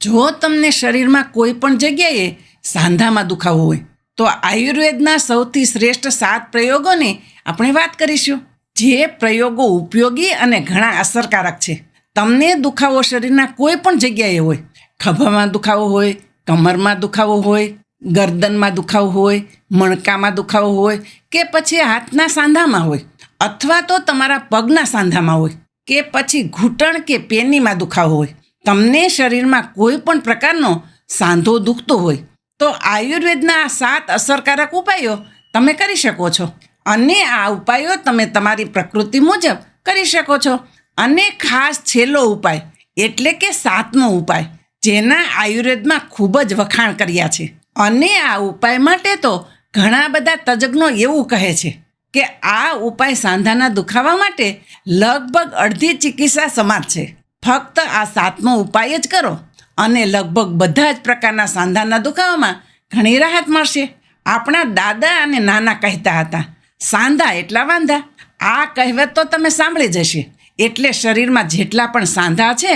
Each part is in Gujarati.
જો તમને શરીરમાં કોઈ પણ જગ્યાએ સાંધામાં દુખાવો હોય, તો આયુર્વેદના સૌથી શ્રેષ્ઠ સાત પ્રયોગોની આપણે વાત કરીશું, જે પ્રયોગો ઉપયોગી અને ઘણા અસરકારક છે. તમને દુખાવો શરીરના કોઈ પણ જગ્યાએ હોય, ખભામાં દુખાવો હોય, કમરમાં દુખાવો હોય, ગરદનમાં દુખાવો હોય, મણકામાં દુખાવો હોય, કે પછી હાથના સાંધામાં હોય, અથવા તો તમારા પગના સાંધામાં હોય, કે પછી ઘૂંટણ કે પેનીમાં દુખાવો હોય તમને શરીરમાં કોઈ પણ પ્રકારનો સાંધો દુખતો હોય, તો આયુર્વેદના સાત અસરકારક ઉપાયો તમે કરી શકો છો. અને આ ઉપાયો તમે તમારી પ્રકૃતિ મુજબ કરી શકો છો. અને ખાસ છેલ્લો ઉપાય, એટલે કે સાતમો ઉપાય, જેના આયુર્વેદમાં ખૂબ જ વખાણ કર્યા છે. અને આ ઉપાય માટે તો ઘણા બધા તજજ્ઞો એવું કહે છે કે આ ઉપાય સાંધાના દુખાવા માટે લગભગ અડધી ચિકિત્સા સમાજ છે. ફક્ત આ સાતમો ઉપાય જ કરો અને લગભગ બધા જ પ્રકારના સાંધાના દુખાવામાં ઘણી રાહત મળશે. આપણા દાદા અને નાના કહેતા હતા, સાંધા એટલા વાંધા, આ કહેવત તો તમે સાંભળી જશે. એટલે શરીરમાં જેટલા પણ સાંધા છે,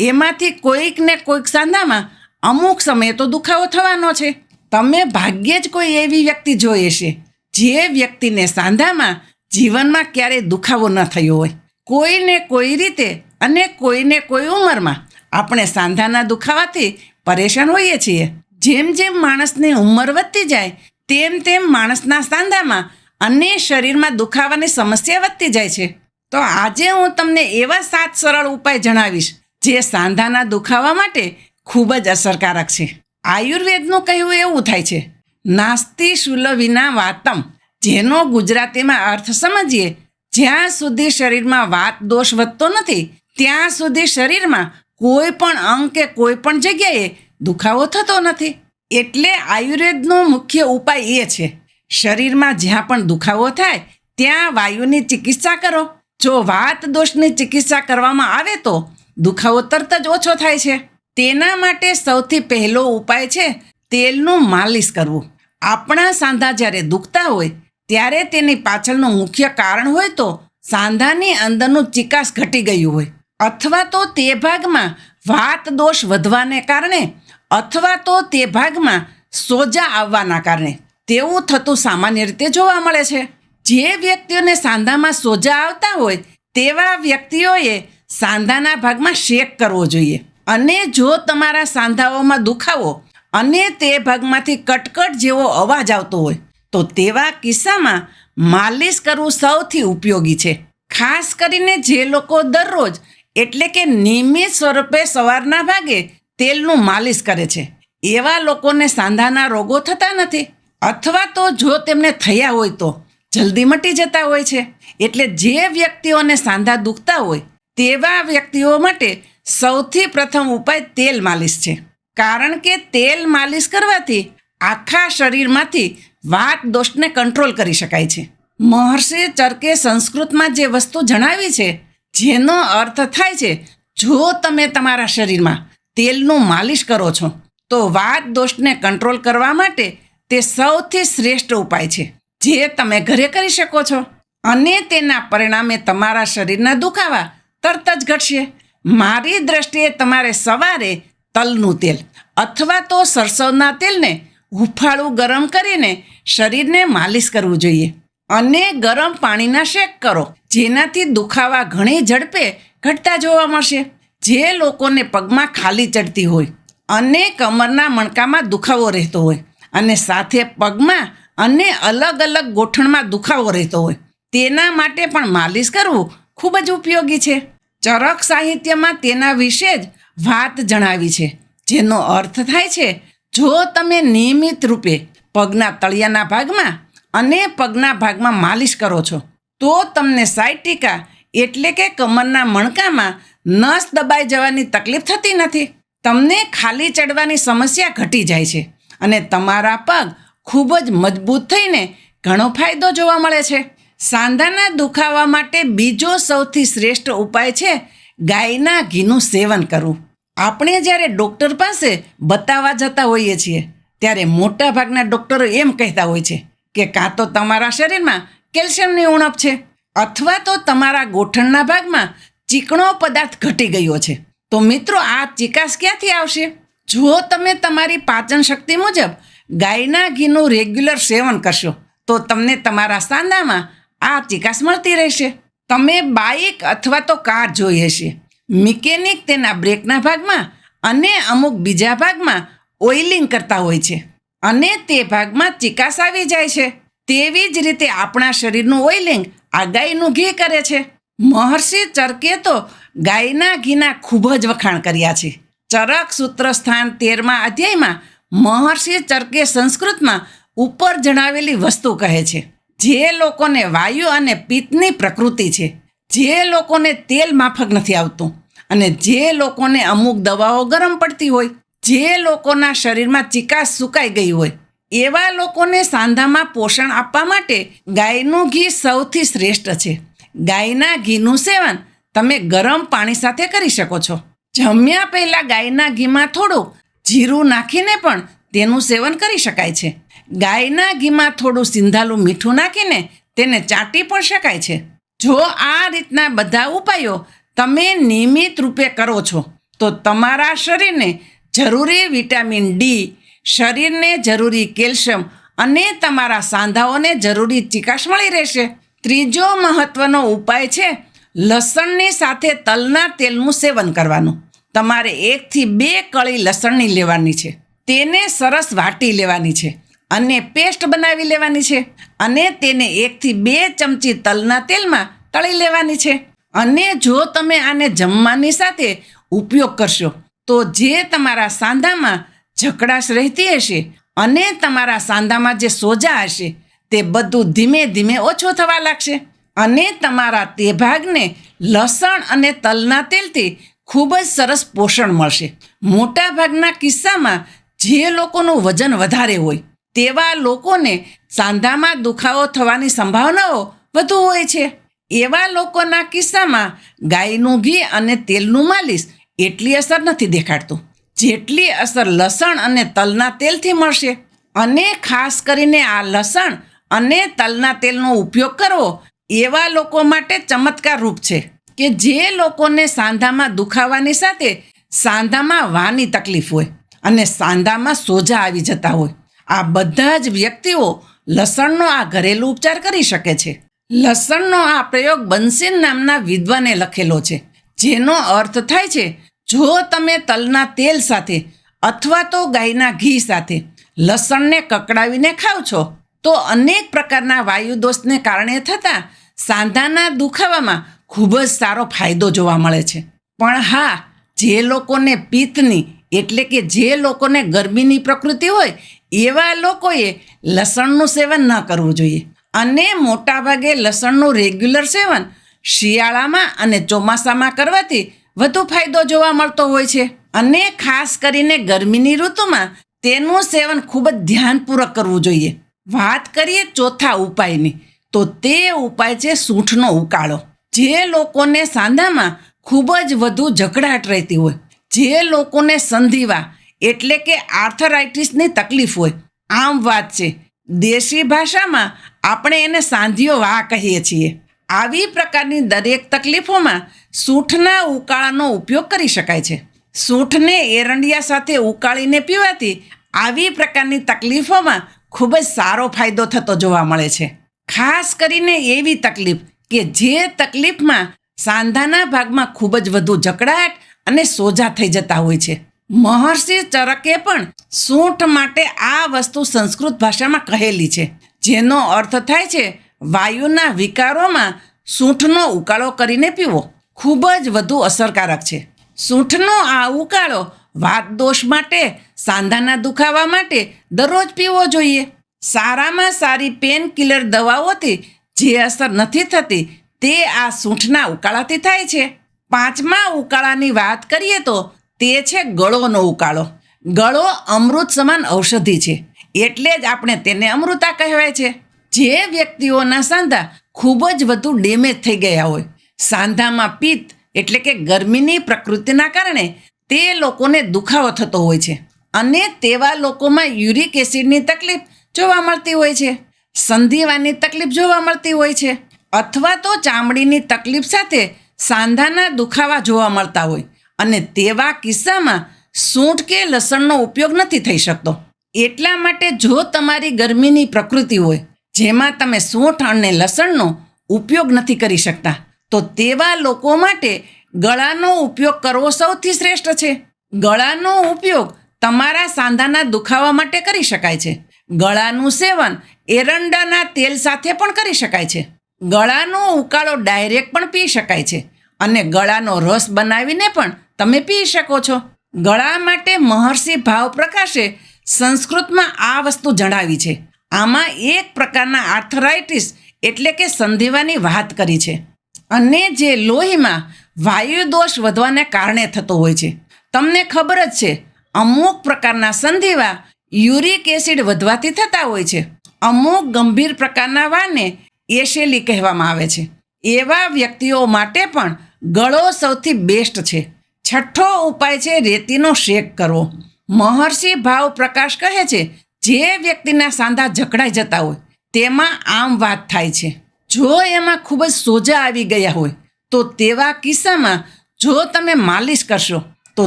એમાંથી કોઈક ને કોઈક સાંધામાં અમુક સમયે તો દુખાવો થવાનો છે. તમે ભાગ્યે જ કોઈ એવી વ્યક્તિ જોઈ હશે, જે વ્યક્તિને સાંધામાં જીવનમાં ક્યારેય દુખાવો ન થયો હોય. કોઈને કોઈ રીતે અને કોઈને કોઈ ઉંમરમાં આપણે સાંધાના દુખાવાથી પરેશાન હોઈએ છીએ. જેમ જેમ માણસની ઉંમર વધતી જાય, તેમ તેમ માણસના સાંધામાં અને શરીરમાં દુખાવાની સમસ્યા વધતી જાય છે. તો આજે હું તમને એવા સાત સરળ ઉપાય જણાવીશ, જે સાંધાના દુખાવા માટે ખૂબ જ અસરકારક છે. આયુર્વેદનું કહેવું એવું થાય છે નાસ્તિ શુલ વિના વાતમ. જેનો ગુજરાતીમાં અર્થ સમજીએ જ્યાં સુધી શરીરમાં વાત દોષ વધતો નથી, ત્યાં સુધી શરીરમાં કોઈ પણ અંગ કે કોઈ પણ જગ્યાએ દુખાવો થતો નથી. એટલે આયુર્વેદનો મુખ્ય ઉપાય એ છે, શરીરમાં જ્યાં પણ દુખાવો થાય, ત્યાં વાયુની ચિકિત્સા કરો. જો વાત દોષની ચિકિત્સા કરવામાં આવે તો દુખાવો તરત જ ઓછો થાય છે. તેના માટે સૌથી પહેલો ઉપાય છે તેલનું માલિશ કરવું. આપણા સાંધા જ્યારે દુખતા હોય ત્યારે તેની પાછળનું મુખ્ય કારણ હોય તો સાંધાની અંદરનું ચિકાસ ઘટી ગયું હોય. અથવા તો તે ભાગમાં વાત દોષ વધવાને કારણે, અથવા તો તે ભાગમાં સોજા આવવાના કારણે. તેવું થતું સામાન્ય રીતે જોવા મળે છે. જે વ્યક્તિઓને સાંધામાં સોજા આવતા હોય, તેવા વ્યક્તિઓએ સાંધાના ભાગમાં શેક કરવો જોઈએ. અને જો તમારા સાંધાઓમાં દુખાવો, અને તે ભાગમાંથી કટકટ જેવો અવાજ આવતો હોય તો તેવા કિસ્સામાં માલિશ કરવું સૌથી ઉપયોગી છે. ખાસ કરીને જે લોકો દરરોજ, એટલે કે નિયમિત સ્વરૂપે સવારના ભાગે તેલનું માલિશ કરે છે. એવા લોકોને સાંધાના રોગો થતા નથી. અથવા તો જો તેમને થયા હોય તો જલ્દી મટી જતા હોય છે. એટલે જે વ્યક્તિઓને સાંધા દુખતા હોય, તેવા વ્યક્તિઓ માટે સૌથી પ્રથમ ઉપાય તેલ માલિશ છે. કારણ કે તેલ માલિશ કરવાથી આખા શરીરમાંથી વાત દોષને કંટ્રોલ કરી શકાય છે. મહર્ષિ ચરકે સંસ્કૃતમાં જે વસ્તુ જણાવી છે, જેનો અર્થ થાય છે, જો તમે તમારા શરીરમાં તેલનું માલિશ કરો છો, તો વાત દોષને કંટ્રોલ કરવા માટે તે સૌથી શ્રેષ્ઠ ઉપાય છે, જે તમે ઘરે કરી શકો છો. અને તેના પરિણામે તમારા શરીરના દુખાવા તરત જ ઘટશે. મારી દ્રષ્ટિએ તમારે સવારે તલનું તેલ અથવા તો સરસવના તેલને હુંફાળું ગરમ કરીને શરીરને માલિશ કરવું જોઈએ. અને ગરમ પાણીના શેક કરો, જેનાથી દુખાવા ઘણી ઝડપે ઘટતા જોવા મળશે. જે લોકોને પગમાં ખાલી ચડતી હોય અને કમરના મણકામાં દુખાવો રહેતો હોય અને સાથે પગમાં અને અલગ અલગ ગોઠણમાં દુખાવો રહેતો હોય, તેના માટે પણ માલિશ કરવું ખૂબ જ ઉપયોગી છે. ચરક સાહિત્યમાં તેના વિશે જ વાત જણાવી છે, જેનો અર્થ થાય છે જો તમે નિયમિત રૂપે પગના તળિયાના ભાગમાં અને પગના ભાગમાં માલિશ કરો છો, તો તમને સાયટિકા એટલે કે કમરના મણકામાં નસ દબાઈ જવાની તકલીફ થતી નથી. તમને ખાલી ચડવાની સમસ્યા ઘટી જાય છે અને તમારા પગ ખૂબ જ મજબૂત થઈને ઘણો ફાયદો જોવા મળે છે. સાંધાના દુખાવા માટે બીજો સૌથી શ્રેષ્ઠ ઉપાય છે ગાયના ઘીનું સેવન કરવું. આપણે જ્યારે ડૉક્ટર પાસે બતાવવા જતા હોઈએ છીએ, ત્યારે મોટા ભાગના ડૉક્ટરો એમ કહેતા હોય છે કે કાં તો તમારા શરીરમાં કેલ્શિયમની ઉણપ છે, અથવા તો તમારા ગોઠણના ભાગમાં ચીકણો પદાર્થ ઘટી ગયો છે. તો મિત્રો, આ ચિકાસ ક્યાંથી આવશે? જો તમે તમારી પાચન શક્તિ મુજબ ગાયના ઘીનું રેગ્યુલર સેવન કરશો, તો તમને તમારા સાંધામાં આ ચિકાસ મળતી રહેશે. તમે બાઇક અથવા તો કાર જોઈ હશે. મિકેનિક તેના બ્રેકના ભાગમાં અને અમુક બીજા ભાગમાં ઓઇલિંગ કરતા હોય છે. અને તે ભાગમાં ચિકાસ આવી જાય છે. તેવી જ રીતે આપણા શરીરનું ઓઇલિંગ આ ગાયનું ઘી કરે છે. મહર્ષિ ચરકે તો ગાયના ઘીના ખૂબ જ વખાણ કર્યા છે. ચરક સૂત્ર સ્થાન તેરમા અધ્યાયમાં મહર્ષિ ચરકે સંસ્કૃતમાં ઉપર જણાવેલી વસ્તુ કહે છે. જે લોકોને વાયુ અને પિત્તની પ્રકૃતિ છે. જે લોકોને તેલ માફક નથી આવતું અને જે લોકોને અમુક દવાઓ ગરમ પડતી હોય, જે લોકોના શરીરમાં ચિકાસ સુકાઈ ગઈ હોય, એવા લોકોને સાંધામાં પોષણ આપવા માટે ગાયનું ઘી સૌથી શ્રેષ્ઠ છે. ગાયના ઘીનું સેવન તમે ગરમ પાણી સાથે કરી શકો છો. જમ્યા પહેલાં ગાયના ઘીમાં થોડું જીરું નાખીને પણ તેનું સેવન કરી શકાય છે. ગાયના ઘીમાં થોડું સિંધાલું મીઠું નાખીને તેને ચાટી પણ શકાય છે. જો આ રીતના બધા ઉપાયો તમે નિયમિત રૂપે કરો છો, તો તમારા શરીરને જરૂરી વિટામિન ડી શરીરને જરૂરી કેલ્શિયમ અને તમારા સાંધાઓને જરૂરી ચિકાશ મળી રહેશે. ત્રીજો મહત્વનો ઉપાય છે, લસણની સાથે તલના તેલનું સેવન કરવાનું. તમારે એકથી બે કળી લસણની લેવાની છે. તેને સરસ વાટી લેવાની છે. અને પેસ્ટ બનાવી લેવાની છે અને તેને એકથી બે ચમચી તલના તેલમાં તળી લેવાની છે. અને જો તમે આને જમવાની સાથે ઉપયોગ કરશો, તો જે તમારા સાંધામાં જકડાશ રહેતી હશે અને તમારા સાંધામાં જે સોજા હશે, તે બધું ધીમે ધીમે ઓછો થવા લાગશે. અને તમારા તે ભાગને લસણ અને તલના તેલથી ખૂબ જ સરસ પોષણ મળશે. મોટા ભાગના કિસ્સામાં જે લોકોનું વજન વધારે હોય તેવા લોકોને સાંધામાં દુખાવો થવાની સંભાવનાઓ વધુ હોય છે. એવા લોકોના કિસ્સામાં ગાયનું ઘી અને તેલનું માલિશ એટલી અસર નથી દેખાડતું. જેટલી અસર લસણ અને તલના તેલથી મળશે. અને ખાસ કરીને આ લસણ અને તલના તેલનો ઉપયોગ કરવો એવા લોકો માટે ચમત્કાર રૂપ છે કે જે લોકોને સાંધામાં દુખાવાની સાથે સાંધામાં વાની તકલીફ હોય અને સાંધામાં સોજા આવી જતા હોય. આ બધા જ વ્યક્તિઓ લસણનો આ ઘરેલું ઉપચાર કરી શકે છે. લસણનો આ પ્રયોગ બંસીન નામના વિદ્વાને લખેલો છે. જેનો અર્થ થાય છે, જો તમે તલના તેલ સાથે અથવા તો ગાયના ઘી સાથે લસણને કકડાવીને ખાવ છો, તો અનેક પ્રકારના વાયુ દોષને કારણે થતા સાંધાના દુખાવામાં ખૂબ જ સારો ફાયદો જોવા મળે છે. પણ હા, જે લોકોને પિત્તની એટલે કે જે લોકોને ગરમીની પ્રકૃતિ હોય, એવા લોકોએ લસણનું સેવન ન કરવું જોઈએ. અને મોટાભાગે લસણનું રેગ્યુલર સેવન શિયાળામાં અને ચોમાસામાં કરવાથી વધુ ફાયદો જોવા મળતો હોય છે. અને ખાસ કરીને ગરમીની ઋતુમાં તેનું સેવન ખૂબ જ ધ્યાનપૂર્વક કરવું જોઈએ. વાત કરીએ ચોથા ઉપાયની, તો તે ઉપાય છે સૂંઠનો ઉકાળો. જે લોકોને સાંધામાં ખૂબ જ વધુ જકડાટ રહેતી હોય જે લોકોને સંધિવા, એટલે કે આર્થરાઇટિસની તકલીફ હોય, આમ વાત છે. દેશી ભાષામાં આપણે એને સાંધિયો વા કહીએ છીએ. આવી પ્રકારની દરેક તકલીફોમાં સૂંઠના ઉકાળાનો ઉપયોગ કરી શકાય છે. સૂંઠને એરંડિયા સાથે ઉકાળીને પીવાથી આવી પ્રકારની તકલીફોમાં ખૂબ જ સારો ફાયદો થતો જોવા મળે છે. ખાસ કરીને એવી તકલીફ કે જે તકલીફમાં સાંધાના ભાગમાં ખૂબ જ વધુ જકડાટ અને સોજા થઈ જતા હોય છે. મહર્ષિ ચરકે પણ સૂંઠ માટે આ વસ્તુ સંસ્કૃત ભાષામાં કહેલી છે. જેનો અર્થ થાય છે, વાયુના વિકારોમાં સૂંઠનો ઉકાળો કરીને પીવો. ખૂબ જ વધુ અસરકારક છે. સૂંઠનો આ ઉકાળો વાત દોષ માટે, સાંધાના દુખાવા માટે દરરોજ પીવો જોઈએ. સારામાં સારી પેન કિલર દવાઓથી જે અસર નથી થતી, તે આ સૂંઠના ઉકાળાથી થાય છે. પાંચમા ઉકાળાની વાત કરીએ તો તે છે ગળોનો ઉકાળો. ગળો અમૃત સમાન ઔષધિ છે. એટલે જ આપણે તેને અમૃતા કહેવાય છે. જે વ્યક્તિઓના સાંધા ખૂબ જ વધુ ડેમેજ થઈ ગયા હોય. સાંધામાં પિત્ત એટલે કે ગરમીની પ્રકૃતિના કારણે તે લોકોને દુખાવો થતો હોય છે. અને તેવા લોકોમાં યુરિક એસિડની તકલીફ જોવા મળતી હોય છે. સંધિવાની તકલીફ જોવા મળતી હોય છે. અથવા તો ચામડીની તકલીફ સાથે સાંધાના દુખાવા જોવા મળતા હોય. અને તેવા કિસ્સામાં સૂંઠ કે લસણનો ઉપયોગ નથી થઈ શકતો. એટલા માટે જો તમારી ગરમીની પ્રકૃતિ હોય, જેમાં તમે સૂંઠ અને લસણનો ઉપયોગ નથી કરી શકતા, તો તેવા લોકો માટે ગળાનો ઉપયોગ કરવો સૌથી શ્રેષ્ઠ છે. ગળાનો ઉપયોગ તમારા સાંધાના દુખાવા માટે કરી શકાય છે. ગળાનું સેવન એરંડાના તેલ સાથે પણ કરી શકાય છે. ગળાનો ઉકાળો ડાયરેક્ટ પણ પી શકાય છે. અને ગળાનો રસ બનાવીને પણ તમે પી શકો છો. ગળા માટે મહર્ષિ ભાવ પ્રકાશે સંસ્કૃતમાં આ વસ્તુ જણાવી છે. આમાં એક પ્રકારના આર્થરાઇટિસ એટલે કે સંધિવાની વાત કરી છે. અને જે લોહીમાં વાયુ દોષ વધવાને કારણે થતો હોય છે. તમને ખબર જ છે, અમુક પ્રકારના સંધિવા યુરિક એસિડ વધવાથી થતા હોય છે. અમુક ગંભીર પ્રકારના વાને એશેલી કહેવામાં આવે છે. એવા વ્યક્તિઓ માટે પણ ગળો સૌથી બેસ્ટ છે. છઠ્ઠો ઉપાય છે રેતીનો શેક કરવો. મહર્ષિ ભાવ પ્રકાશ કહે છે, જે વ્યક્તિના સાંધા જકડાઈ જતા હોય, તેમાં આમ વાત થાય છે. જો એમાં ખૂબ જ સોજા આવી ગયા હોય, તો તેવા કિસ્સામાં જો તમે માલિશ કરશો, તો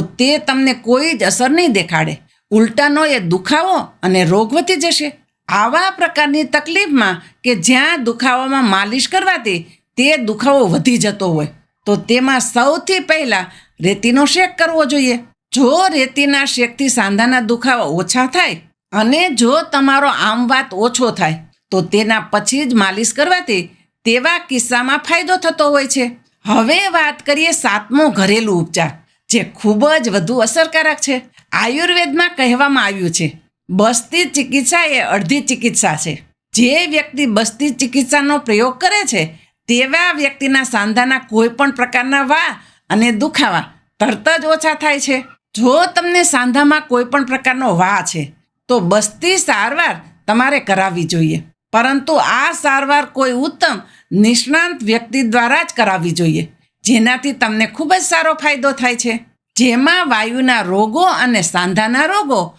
તે તમને કોઈ જ અસર નહીં દેખાડે. ઉલટાનો એ દુખાવો અને રોગ વધી જશે. આવા પ્રકારની તકલીફમાં કે જ્યાં દુખાવામાં માલિશ કરવાથી તે દુખાવો વધી જતો હોય, તો તેમાં સૌથી પહેલાં રેતીનો શેક કરવો જોઈએ. જો રેતીના શેકથી સાંધાના દુખાવા ઓછા થાય અને જો તમારો આમ વાત ઓછો થાય, તો તેના પછી જ માલિશ કરવાથી તેવા કિસ્સામાં ફાયદો થતો હોય છે. હવે વાત કરીએ સાતમો ઘરેલું ઉપચાર, જે ખૂબ જ વધુ અસરકારક છે. આયુર્વેદમાં કહેવામાં આવ્યું છે બસ્તી ચિકિત્સા એ અડધી ચિકિત્સા છે. જે વ્યક્તિ બસ્તી ચિકિત્સાનો પ્રયોગ કરે છે, તેવા વ્યક્તિના સાંધાના કોઈ પણ પ્રકારના વા અને દુખાવા તરત જ ઓછા થાય છે. જો તમને સાંધામાં કોઈ પણ પ્રકારનો વા છે, તો બસ્તી સારવાર તમારે કરાવવી જોઈએ. પરંતુ આ સારવાર કોઈ ઉત્તમ, નિષ્ણાંત વ્યક્તિ દ્વારા જ કરાવવી જોઈએ. જેનાથી તમને ખૂબ જ સારો ફાયદો થાય છે. જેમાં વાયુના રોગો અને સાંધાના રોગો